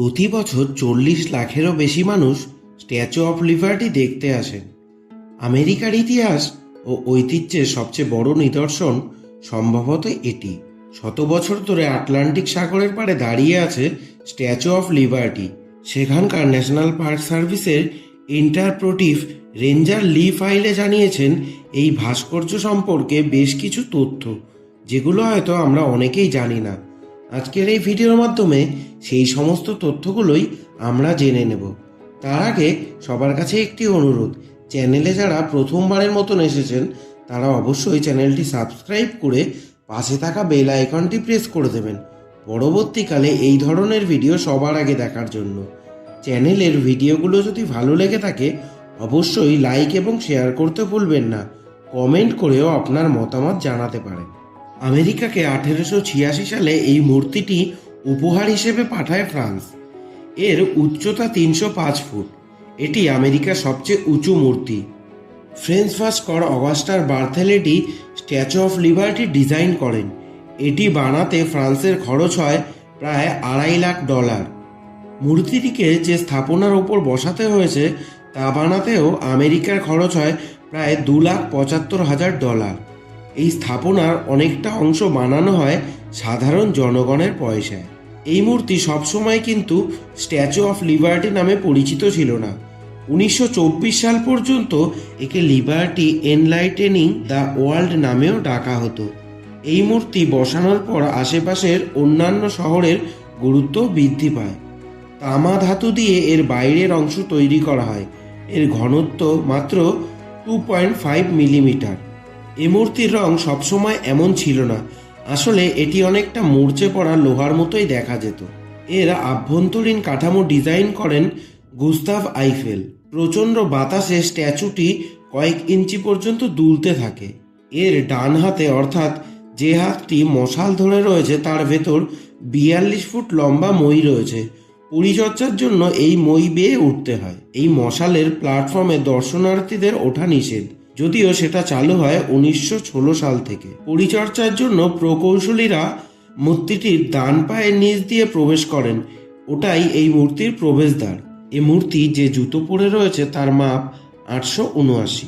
প্রতি বছর চল্লিশ লাখেরও বেশি মানুষ স্ট্যাচু অফ লিবার্টি দেখতে আসেন। আমেরিকার ইতিহাস ও ঐতিহ্যের সবচেয়ে বড় নিদর্শন সম্ভবত এটি। শত বছর ধরে আটলান্টিক সাগরের পাড়ে দাঁড়িয়ে আছে স্ট্যাচু অফ লিবার্টি সেখানকার ন্যাশনাল পার্ক সার্ভিসের ইন্টারপ্রোটিভ রেঞ্জার লি ফাইলে জানিয়েছেন, এই ভাস্কর্য সম্পর্কে বেশ কিছু তথ্য, যেগুলো হয়তো আমরা অনেকেই জানি না। আজকের এই ভিডিওর মাধ্যমে সেই সমস্ত তথ্যগুলোই আমরা জেনে নেব। তার আগে সবার কাছে একটি অনুরোধ, চ্যানেলে যারা প্রথমবারের মতন এসেছেন, তারা অবশ্যই চ্যানেলটি সাবস্ক্রাইব করে পাশে থাকা বেল আইকনটি প্রেস করে দেবেন। পরবর্তীকালে এই ধরনের ভিডিও সবার আগে দেখার জন্য। চ্যানেলের ভিডিওগুলো যদি ভালো লেগে থাকে, অবশ্যই লাইক এবং শেয়ার করতে ভুলবেন না। কমেন্ট করেও আপনার মতামত জানাতে পারেন। আমেরিকাকে আঠেরোশো ছিয়াশি সালে এই মূর্তিটি উপহার হিসেবে পাঠায় ফ্রান্স। এর উচ্চতা তিনশো পাঁচ ফুট। এটি আমেরিকার সবচেয়ে উঁচু মূর্তি। ফ্রেঞ্চ ভাস্কর অগাস্টার Bartholdi statue of liberty design করেন। এটি বানাতে ফ্রান্সের খরচ হয় প্রায় আড়াই লাখ ডলার। মূর্তিটিকে যে স্থাপনার ওপর বসাতে হয়েছে তা বানাতেও আমেরিকার খরচ হয় প্রায় দু লাখ পঁচাত্তর হাজার ডলার। এই স্থাপনার অনেকটা অংশ বানানো হয় সাধারণ জনগণের পয়সায়। এই মূর্তি সবসময় কিন্তু স্ট্যাচু অফ লিবার্টি নামে পরিচিত ছিল না। উনিশশো চব্বিশ সাল পর্যন্ত একে লিবার্টি এনলাইটেনিং দ্য ওয়ার্ল্ড নামেও ডাকা হতো। এই মূর্তি বসানোর পর আশেপাশের অন্যান্য শহরের গুরুত্ব বৃদ্ধি পায়। তামা ধাতু দিয়ে এর বাইরের অংশ তৈরি করা হয়। এর ঘনত্ব মাত্র টু পয়েন্ট ফাইভ মিলিমিটার এ মূর্তির রং সবসময় এমন ছিল না। আসলে এটি অনেকটা মূর্চে পড়া লোহার মতোই দেখা যেত। এর আভ্যন্তরীণ কাঠামো ডিজাইন করেন গুস্তাভ আইফেল। প্রচণ্ড বাতাসে স্ট্যাচুটি কয়েক ইঞ্চি পর্যন্ত দুলতে থাকে। এর ডান হাতে, অর্থাৎ যে হাতটি মশাল ধরে রয়েছে, তার ভেতর বিয়াল্লিশ ফুট লম্বা মই রয়েছে। পরিচর্যার জন্য এই মই বেয়ে উঠতে হয়। এই মশালের প্ল্যাটফর্মে দর্শনার্থীদের ওঠা নিষেধ। যদিও সেটা চালু হয় উনিশশো ষোলো সাল থেকে। পরিচর্যার জন্য প্রকৌশলীরা মূর্তিটির ডান পায়ের নিচ দিয়ে প্রবেশ করেন। ওটাই এই মূর্তির প্রবেশদ্বার। এ মূর্তি যে জুতো পরে রয়েছে তার মাপ আটশো উনআশি।